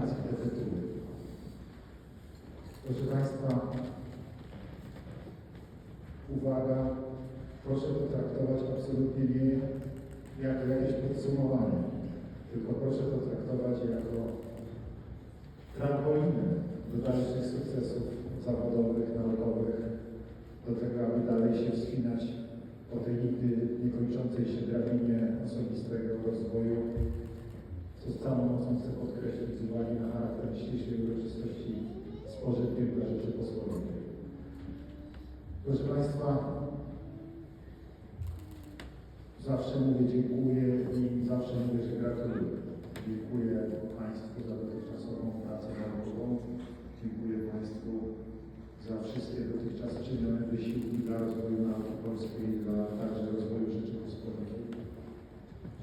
te tytuły. Proszę Państwa, uwaga, proszę to traktować absolutnie nie jako jakieś podsumowanie, tylko proszę to traktować jako trampolinę do dalszych sukcesów zawodowych, naukowych, do tego, aby dalej się wspinać po tej nigdy niekończącej się drabinie osobistego rozwoju, co z całą mocą chcę podkreślić z uwagi na charakter dzisiejszej uroczystości pożytkiem dla Rzeczypospolitej. Proszę Państwa, zawsze mówię dziękuję i zawsze mówię, że gratuluję. Dziękuję Państwu za dotychczasową pracę naukową. Dziękuję Państwu za wszystkie dotychczas czynione wysiłki dla rozwoju nauki polskiej dla także rozwoju Rzeczypospolitej.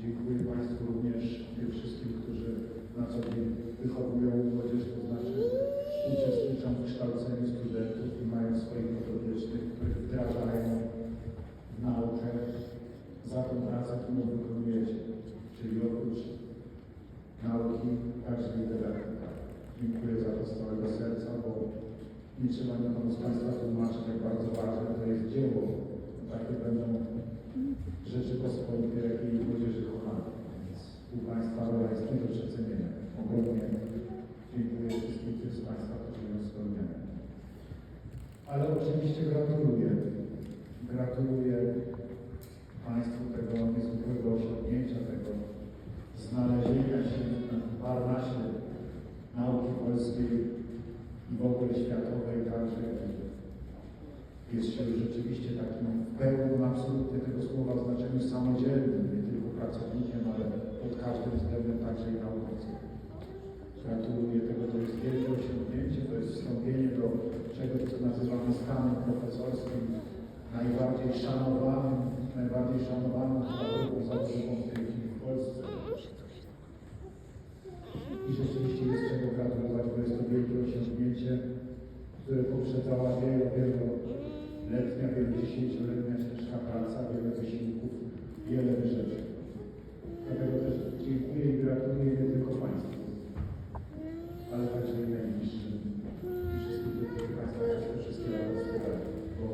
Dziękuję Państwu również tym wszystkim, którzy na co dzień wychowują młodzież, to znaczy uczestniczą w kształceniu studentów i mają swoich podopiecznych, których wdrażają w naukę za tą pracę, którą wykonujecie. Czyli oprócz nauki także i. Dziękuję za to z całego serca, bo nie trzeba nikomu z Państwa tłumaczyć, jak bardzo ważne to jest dzieło. Takie będą Rzeczypospolitej, jak i u Państwa do przecenienia. Ogromnie dziękuję wszystkim tym z Państwa, którzy ją spełniają. Ale oczywiście gratuluję. Gratuluję Państwu tego niezwykłego osiągnięcia, tego znalezienia się na Parnasie nauki polskiej i w ogóle światowej także. Jest się rzeczywiście takim w pełnym absolutnie tego słowa znaczeniu samodzielnym, nie tylko pracownikiem, ale pod każdym względem także i naukowcem. Gratuluję tego, to jest wielkie osiągnięcie, to jest wstąpienie do czegoś, co nazywamy stanem profesorskim, najbardziej szanowanym, najbardziej szanowaną zawodową w tej chwili w Polsce. I rzeczywiście jest czego gratulować, bo jest to wielkie osiągnięcie, które poprzedzała wielo, wieloletnia, wielodziesięcioletnia ciężka praca, wiele wysiłków, wiele wyrzeczeń. Dlatego też dziękuję i gratuluję nie tylko Państwu, ale także i najbliższym i wszystkim tym, którzy Państwa też te wszystkie lata wspierali, bo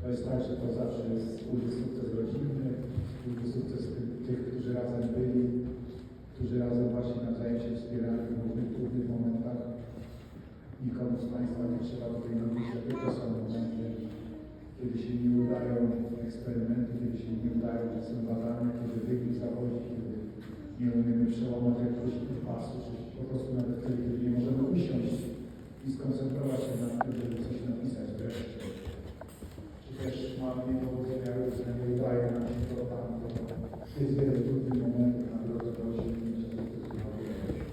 to jest tak, że to zawsze jest wspólny sukces rodzinny, wspólny sukces tych, tych, którzy razem byli, którzy razem właśnie nawzajem się wspierali w różnych trudnych momentach. Nikomu z Państwa nie trzeba tutaj mówić, że tylko są momenty, kiedy się nie udają eksperymenty, kiedy się nie udają są badania, kiedy wynik zachodzi, kiedy nie umiemy przełamać jakiegoś pasu, czy po prostu nawet wtedy, kiedy nie możemy usiąść i skoncentrować się na tym, żeby coś napisać wreszcie. Czy też mamy niepowodzenia różne, nie udaje nam się to tam, to jest wiele trudnych momentów na drodze do osiągnięcia sukcesu naukowego.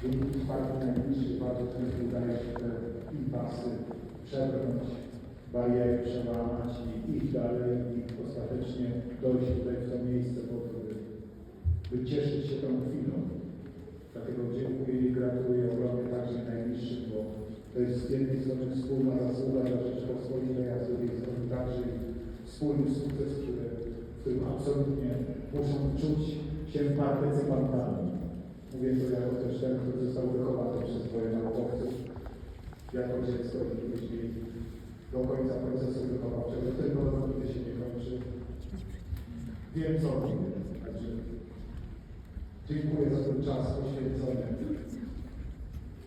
Dzięki wsparciu najbliższych bardzo często udaje się te impasy przebrnąć, bariery przełamać i iść dalej i ostatecznie dojść tutaj w to miejsce po to, by, by cieszyć się tą chwilą. Dlatego dziękuję i gratuluję ogromnie także najbliższym, bo to jest z jednej strony wspólna zasługa dla Rzeczypospolitej, a z drugiej strony także wspólny sukces, który, którym absolutnie muszą czuć się partycypantami. Mówię to jako też ten, który został wychowany przez swoje naukowców, jako dziecko i jeśli do końca procesu wychowawczego, tylko nigdy się nie kończy. Wiem co mówię. Także dziękuję za ten czas poświęcony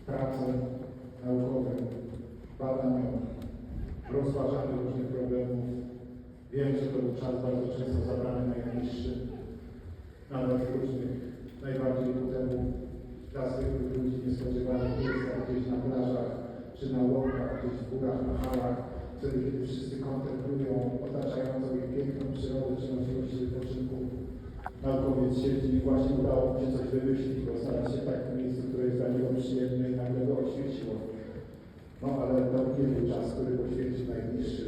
pracy naukowej, badaniom, rozważaniu różnych problemów. Wiem, że to był czas bardzo często zabrany najbliższy, nawet w różnych, najbardziej ku temu dla zwykłych ludzi niespodziewanych miejscach, gdzieś na plażach, czy na łąkach, gdzieś w górach, na halach, kiedy wszyscy kontemplują otaczającą ich piękną przyrodę, czy możliwości wypoczynku. Naukowiec siedzi i właśnie udało mu się coś wymyślić, bo znalazł się w takim miejscu, które jest dla niego przyjemne i nagle go oświeciło. No ale to nie był czas, który poświęcił najbliższy,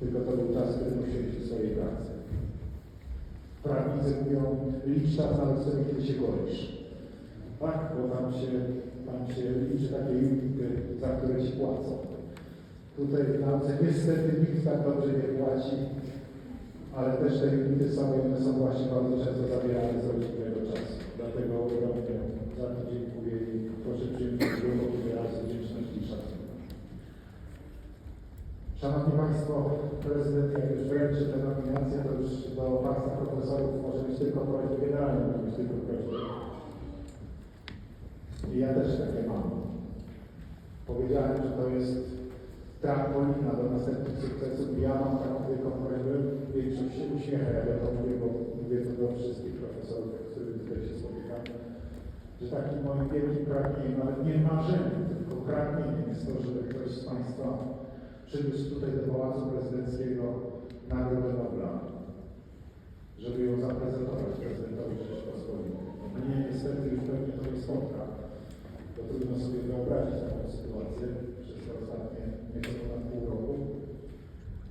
tylko to był czas, który poświęcił swojej pracy. prawnicy mówią, licz czas nawet sobie, kiedy się golisz. Tak, bo tam się, tam się liczy takie unity, za które ci płacą. Tutaj w nauce niestety nikt tak dobrze nie płaci, ale też te unity są i one są właśnie bardzo często zabierane z rodzinnego czasu. Dlatego ogromnie za to dziękuję i proszę przyjąć głęboki wyraz wdzięczności i szacunku. Szanowni Państwo, prezydent jak już wręczy tę nominację, to już do Państwa profesorów może mieć tylko prośbę, generalnie może mieć tylko prośbę. I ja też takie mam. Powiedziałem, że to jest trampolina do następnych sukcesów ja mam taką wielką prośbę, większość się uśmiecha, ja to mówię, bo mówię to do wszystkich profesorów, z którymi tutaj się spotykam, że takim moim wielkim pragnieniem, nawet nie marzeniem, tylko pragnieniem jest to, żeby ktoś z Państwa przybyć tutaj do Pałacu Prezydenckiego Nagrodę Nobla, żeby ją zaprezentować prezydentowi Rzeczypospolitej. Mnie niestety już pewnie to nie spotka, bo trudno sobie wyobrazić taką sytuację przez te ostatnie nieco ponad pół roku,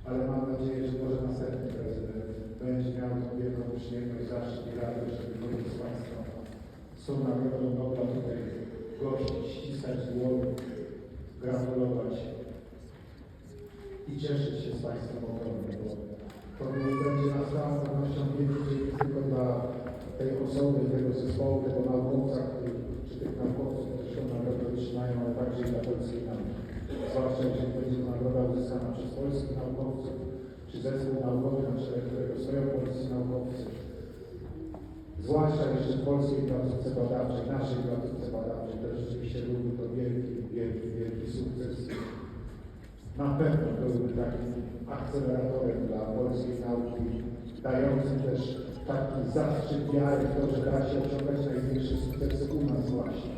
ale mam nadzieję, że może następny prezydent będzie miał tą wielką przyjemność, zaszczyt i radość, żeby kogoś z Państwa z tą Nagrodą Nobla tutaj gościć, ściskać dłoń, gratulować i cieszyć się z Państwem ogromnie, bo to będzie na całą pewnością nie tylko dla tej osoby, tego zespołu, tego naukowca, czy tych naukowców, którzy tą nagrodę otrzymają, ale także dla polskiej nauki. Zwłaszcza jeżeli będzie nagroda uzyskana przez polskich naukowców, czy zespół naukowy, na czele którego stoją polscy naukowcy. Zwłaszcza jeszcze w polskiej placówce badawczej, naszej placówce badawczej, to rzeczywiście byłby to wielki, wielki, wielki sukces. Na pewno byłby takim akceleratorem dla polskiej nauki, dającym też taki zastrzyk wiary w to, że da się osiągać największe sukcesy u nas właśnie.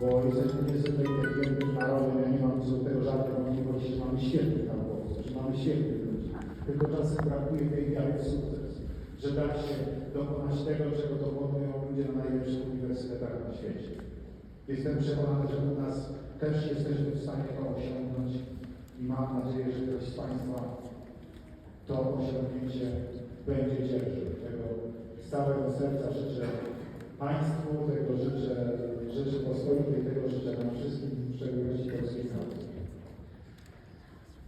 Bo jesteśmy niestety wielkim narodem, ja nie mam co do tego żadnej wątpliwości, że mamy świetnych naukowców, że mamy świetnych ludzi. Tylko czasem brakuje tej wiary w sukces, że da się dokonać tego, czego dokonują ludzie na najlepszych uniwersytetach na świecie. Jestem przekonany, że u nas też jesteśmy w stanie to osiągnąć i mam nadzieję, że ktoś z Państwa to osiągnięcie będzie dzierżył. Tego z całego serca życzę Państwu, tego życzę Rzeczypospolitej, tego życzę nam wszystkim, w szczególności polskiej nauce.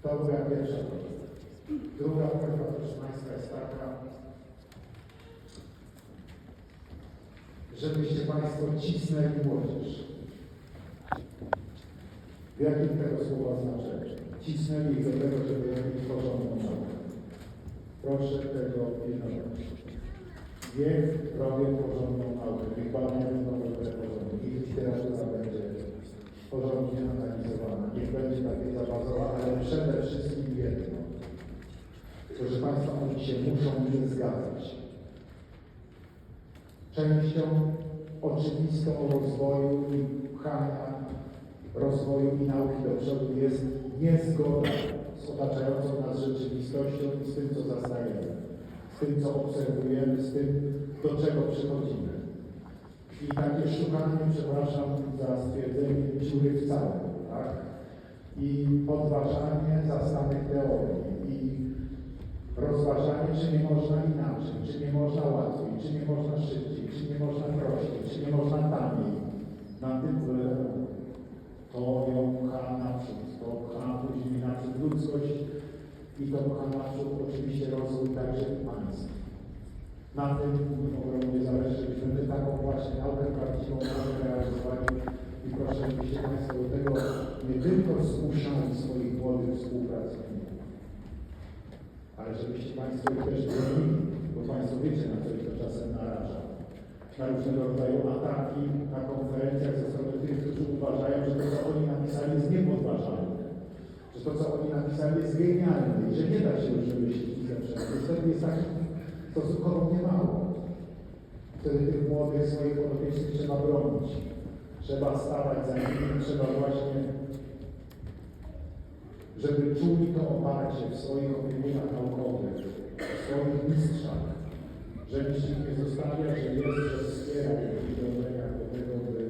To była pierwsza prośba. Druga prośba, proszę Państwa, jest taka, żebyście Państwo cisnęli młodzież. W jakim tego słowa znaczeniu? Cisnęli do tego, żeby robić porządną naukę. Proszę tego pilnować. Niech robią porządną naukę, niech badania będą robione porządnie, niech literatura będzie porządnie analizowana, niech będzie ta wiedza bazowa, ale przede wszystkim jedno. Proszę Państwa, oni się muszą nie zgadzać. Częścią oczywistą rozwoju i pchania rozwoju i nauki do przodu jest niezgoda z otaczającą nas rzeczywistością i z tym, co zastajemy, z tym, co obserwujemy, z tym, do czego przychodzimy. I takie szukanie, przepraszam za stwierdzenie, dziury w całym, tak? I podważanie zastanych teorii i rozważanie, czy nie można inaczej, czy nie można łatwiej, czy nie można szybciej, czy nie można prościej, czy nie można taniej. Na nauka. To ją pcha naprzód, to pcha później naprzód ludzkość i to pcha naprzód oczywiście rozwój także państw. Na tym ogromnie zależy, żebyśmy my taką właśnie naukę realizowali i proszę, żebyście Państwo do tego nie tylko zmuszali swoich młodych współpracowników, ale żebyście Państwo też bronili, bo Państwo wiecie, na co ich. Na różnego rodzaju ataki na konferencjach ze strony tych, którzy uważają, że to, co oni napisali, jest niepodważalne. Że to, co oni napisali, jest genialne i że nie da się już wymyślić lepszego. Niestety jest takich stosunkowo nie mało. Wtedy tych młodych swoich podopiecznych trzeba bronić. Trzeba stawać za nimi, trzeba właśnie żeby czuli to oparcie w swoich opiekunach naukowych, w swoich mistrzach, że ich nie zostawia, że jest, że wspiera w dążeniach do tego, by,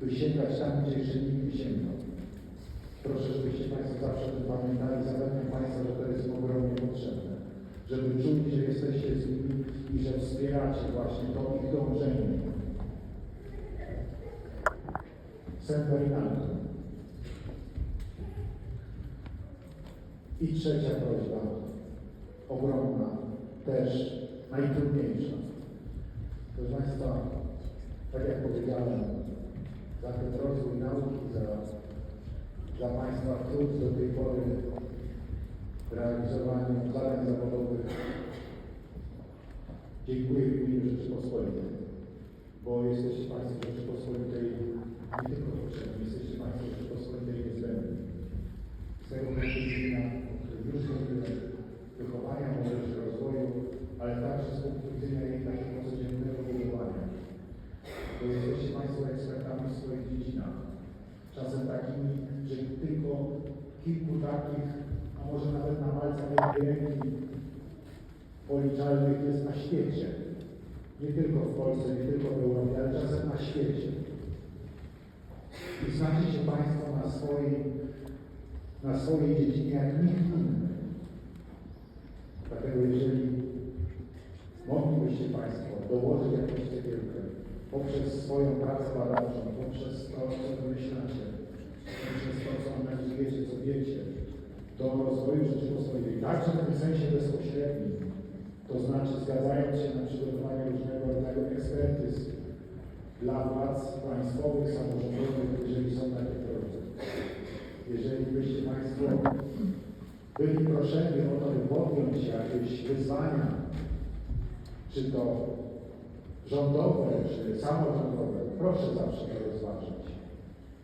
by sięgać tam, gdzie jeszcze nikt nie sięgał. Proszę, żebyście Państwo zawsze o tym pamiętali. Zapewniam Państwa, że to jest ogromnie potrzebne. Żeby czuli, że jesteście wspieracie właśnie to ich dążenie. Semperinatum. I trzecia prośba, ogromna, też najtrudniejsza. Proszę Państwa, tak jak powiedziałem, za ten rozwój nauki, za, za Państwa trud do tej pory w realizowaniu zadań zawodowych dziękuję w imieniu Rzeczypospolitej, bo jesteście Państwo Rzeczypospolitej nie tylko potrzebni, jesteście Państwo Rzeczypospolitej niezbędni. Z tego punktu widzenia, o którym już mówiłem, wychowania, rozwoju, ale także z punktu widzenia jej takiego codziennego budowania. Bo jesteście Państwo ekspertami w swoich dziedzinach. Czasem takimi, że tylko kilku takich, a może nawet na palcach jednej ręki policzalnych jest na świecie. Nie tylko w Polsce, nie tylko w Europie, ale czasem na świecie. I znacie się Państwo na swojej, na swojej dziedzinie jak nikt inny. Dlatego jeżeli moglibyście Państwo dołożyć jakąś cegiełkę poprzez swoją pracę badawczą, poprzez to, co wymyślacie, poprzez to, co analizujecie, co wiecie, do rozwoju Rzeczypospolitej, także w tym sensie bezpośrednim, to znaczy zgadzając się na przygotowanie różnego rodzaju ekspertyz dla władz państwowych, samorządowych, jeżeli są takie drodze. Jeżeli byście Państwo byli proszeni o to, by podjąć jakieś wyzwania, czy to rządowe, czy samorządowe, proszę zawsze to rozważyć.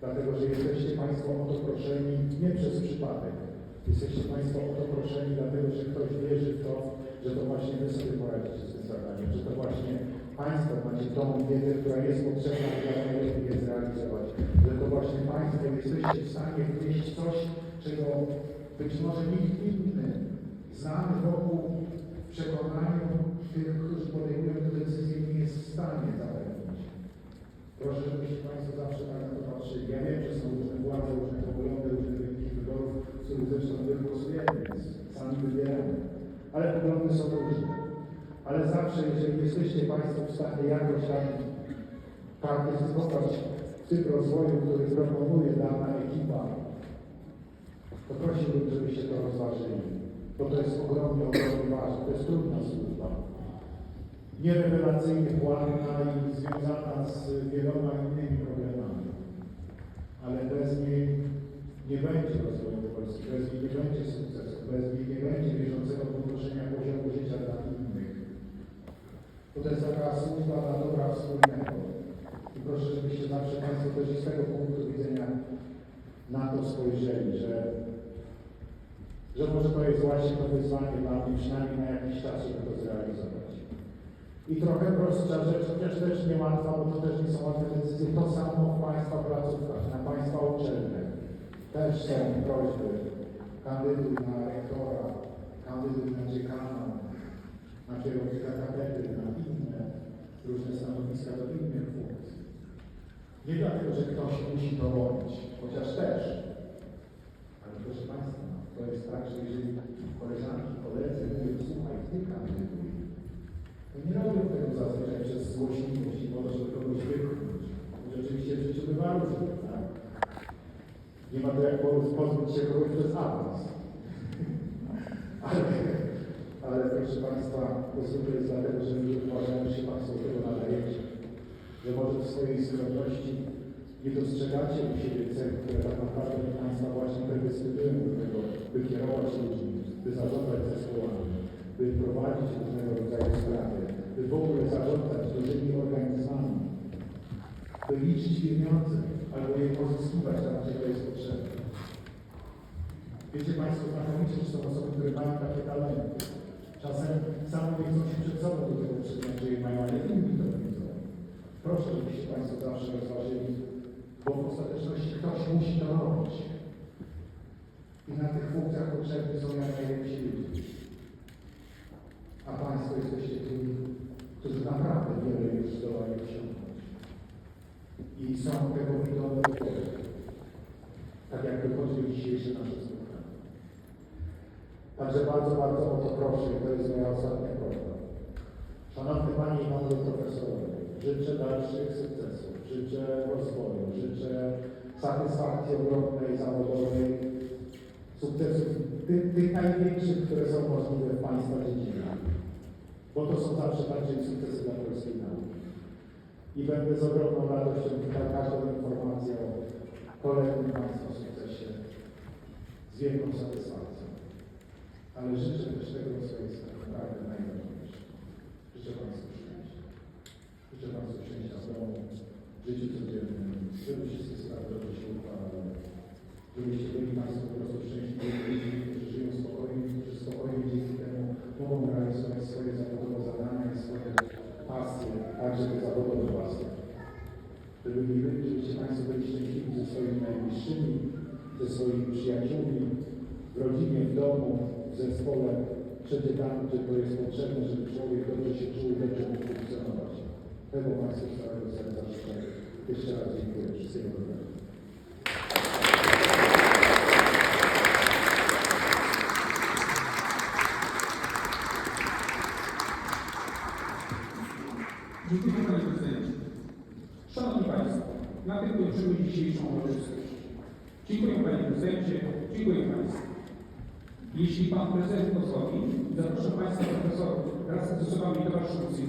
Dlatego, że jesteście Państwo o to proszeni nie przez przypadek. Jesteście Państwo o to proszeni, dlatego że ktoś wierzy w to, że to właśnie Wy sobie poradzicie z tym zadaniem, że to właśnie Państwo macie tą wiedzę, która jest potrzebna, aby najlepiej je zrealizować. Że to właśnie Państwo jesteście w stanie wnieść coś, czego być może nikt inny znany wokół w przekonaniu tych, którzy podejmują te decyzje, nie jest w stanie zapewnić. Proszę, żebyście Państwo zawsze tak na to patrzyli. Ja wiem, że są różne władze, różne poglądy, różne wyniki wyborów, w których zresztą wy głosujemy, więc sami wybieramy. Ale poglądy są różne. Ale zawsze, jeżeli jesteście Państwo w stanie jakoś tam partycypować w tym rozwoju, który proponuje dana ekipa, to prosiłbym, żebyście to rozważyli. Bo to jest ogromnie, ogromnie ważne. To jest trudna służba. Nierewelacyjnie płatna i związana z wieloma innymi problemami. Ale bez niej nie będzie rozwoju Polski, bez niej nie będzie sukcesu, bez niej nie będzie bieżącego podnoszenia poziomu życia dla innych. To jest taka służba dla dobra wspólnego. I proszę, żebyście zawsze Państwo też z tego punktu widzenia na to spojrzeli, że, że może to jest właśnie to wyzwanie dla mnie, przynajmniej na jakiś czas, żeby to zrealizować. I trochę prostsza rzecz, chociaż też nie łatwa, bo to też nie są łatwe decyzje, to samo w Państwa placówkach, na Państwa uczelniach. Też są prośby, kandyduj na rektora, kandyduj na dziekana, na kierownika katedry, na inne różne stanowiska do innych funkcji. Nie dlatego, że ktoś musi to chociaż też. Ale proszę Państwa, to jest tak, że jeżeli koleżanki, koledzy mówią, słuchaj, ty kandyduj, nie robią tego zazwyczaj przez złośliwość i to, żeby kogoś wypchnąć. Rzeczywiście w życiu bywa tak? Nie ma to jak po- pozbyć się kogoś przez awans. Ale, ale proszę Państwa, jest dlatego, że my uważamy się Państwo tego nadajecie. Że może w swojej skromności nie dostrzegacie u siebie cech, które tak naprawdę Państwa właśnie predestynują do tego, by kierować ludźmi, by zarządzać zespołami, by prowadzić różnego rodzaju sprawy, by w ogóle zarządzać dużymi organizmami, by liczyć pieniądze albo je pozyskiwać tam, gdzie to jest potrzebne. Wiecie Państwo, znakomicie, że są osoby, które mają takie talenty. Czasem same nie chcą się przed sobą do tego przyznać, że je mają, ale inni to widzą. Proszę, żebyście Państwo zawsze rozważyli, bo w ostateczności ktoś musi to robić. I na tych funkcjach potrzebni są jak najlepsi ludzie. A Państwo jesteście tymi, którzy naprawdę wiele już zdołali osiągnąć. I są tego widowe tak jak wychodzi dzisiejsze nasze spotkanie. Także bardzo, bardzo o to proszę, to jest moja ostatnia prośba, Szanowny Panie i Panowie Profesorowie, życzę dalszych sukcesów, życzę rozwoju, życzę satysfakcji ogromnej, zawodowej, sukcesów tych, tych największych, które są możliwe w Państwa dziedzinach. Bo to są zawsze i sukcesy dla polskiej nauki. I będę z ogromną radością czytał każdą informację o kolejnym Państwa sukcesie z wielką satysfakcją. Ale życzę też tego, co jest naprawdę najważniejsze. Życzę Państwu szczęścia. Życzę Państwu szczęścia w domu, w życiu codziennym, żeby wszystkie sprawy dobrze się układały. Żebyście Señor